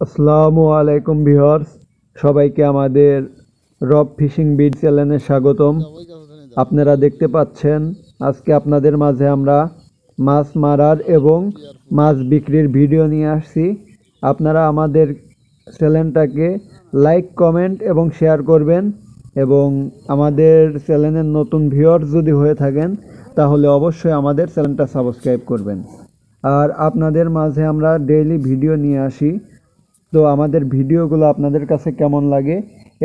আসসালামু আলাইকুম ভিউয়ার্স, সবাইকে আমাদের রব ফিশিং বিড চ্যানেলে স্বাগতম। আপনারা দেখতে পাচ্ছেন, আজকে আপনাদের মাঝে আমরা মাছ মারার এবং মাছ বিক্রির ভিডিও নিয়ে আসছি। আপনারা আমাদের চ্যানেলটাকে লাইক, কমেন্ট এবং শেয়ার করবেন এবং আমাদের চ্যানেলের নতুন ভিউয়ার্স যদি হয়ে থাকেন, তাহলে অবশ্যই আমাদের চ্যানেলটা সাবস্ক্রাইব করবেন। আর আপনাদের মাঝে আমরা ডেইলি ভিডিও নিয়ে আসি। তো আমাদের ভিডিওগুলো আপনাদের কাছে কেমন লাগে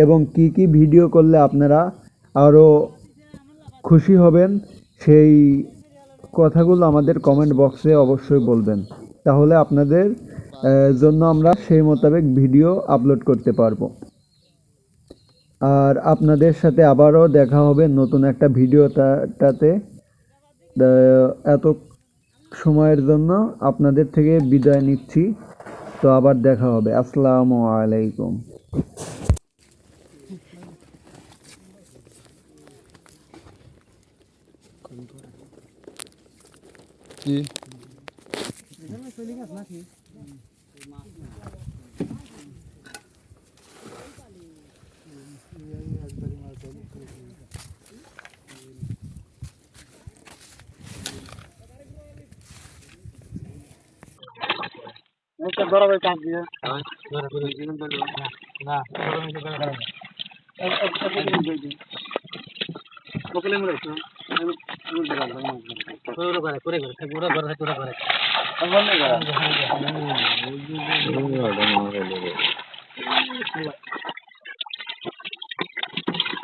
এবং কি কি ভিডিও করলে আপনারা আরও খুশি হবেন, সেই কথাগুলো আমাদের কমেন্ট বক্সে অবশ্যই বলবেন। তাহলে আপনাদের জন্য আমরা সেই মোতাবেক ভিডিও আপলোড করতে পারব। আর আপনাদের সাথে আবারও দেখা হবে নতুন একটা ভিডিওটাতে এত সময়ের জন্য আপনাদের থেকে বিদায় নিচ্ছি। তো আবার দেখা হবে। আসসালামু আলাইকুম। কি?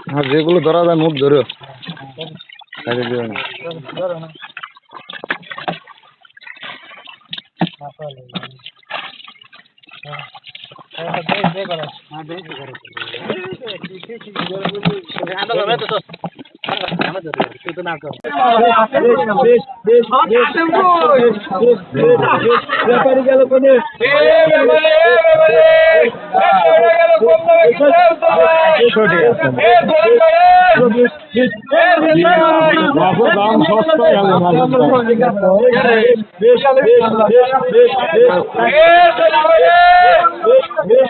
হ্যাঁ যেগুলো ধরা যায় মুখ ধরো। হ্যাঁ কাজে দিও না দাম সস্তা বেশ বেশ বেশ বেশ বেশ